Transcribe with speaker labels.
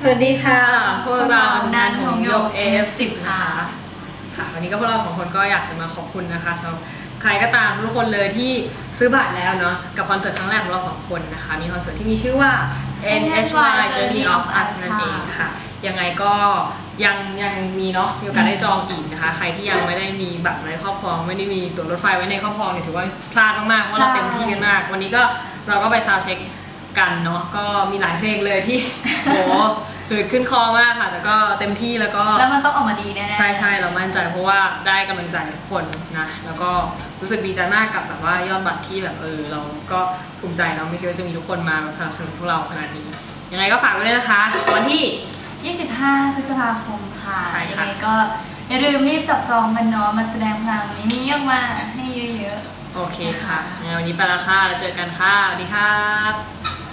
Speaker 1: สวัสดีค่ะ พวกเรา
Speaker 2: นั
Speaker 1: นั
Speaker 2: น
Speaker 1: น
Speaker 2: ห
Speaker 1: ห
Speaker 2: ง
Speaker 1: ง
Speaker 2: โย
Speaker 1: โย
Speaker 2: ก
Speaker 1: ก
Speaker 2: AF10
Speaker 1: AF10
Speaker 2: ค่ะ
Speaker 1: ค่ะ ค่ะ วันนี้ก็พวกเราสองคนก็อยากจะมาขอบคุณนะคะสำหรับใครก็ตามทุกคนเลยที่ซื้อบัตรแล้วเนาะกับคอนเสิร์ตครั้งแรกของเราสองคนนะคะ มีคอนเสิร์ตที่มีชื่อว่า NHY Journey of Us นั่นเองค่ะ ยังไงก็ยังยังมีเนาะมีโอกาสได้จองอีกนะคะ ใครที่ยังไม่ได้มีบัตรไว้ในครอบครองไม่ได้มีตั๋วรถไฟไว้ในครอบครองเนี่ยถือว่าพลาดมากๆเพราะเราเต็มที่กันมาก วันนี้ก็เราก็ไปซาวด์เช็ค กันเนาะก็มีหลายเพลงเลยที่โหหืดขึ้นคอมากค่ะแต่ก็เต็มที่แล้วก็
Speaker 2: แล้วมันต้องออกมาดีแน่ๆ
Speaker 1: ใช่ใช่เรามั่นใจเพราะว่าได้กำลังใจทุกคนนะแล้วก็รู้สึกดีใจมากกับแบบว่ายอดบัตรที่แบบเออเราก็ภูมิใจเนาะไม่คิดว่าจะมีทุกคนมาสนับสนุนพวกเราขนาดนี้ยังไงก็ฝากไว้ด้วยนะคะ วันที่
Speaker 2: 25 พฤษภาคมค่ะ
Speaker 1: ใช่
Speaker 2: ยั
Speaker 1: ค่ะ
Speaker 2: ไงก็อย่าลืมรีบจับจองมันเนาะมาแสดงพลังมินิออกมาให้เยอะ
Speaker 1: โอเคค่ะยังไงวันนี้ไปและค่ะแล้วเจอกันค่ะสวัสดีครับ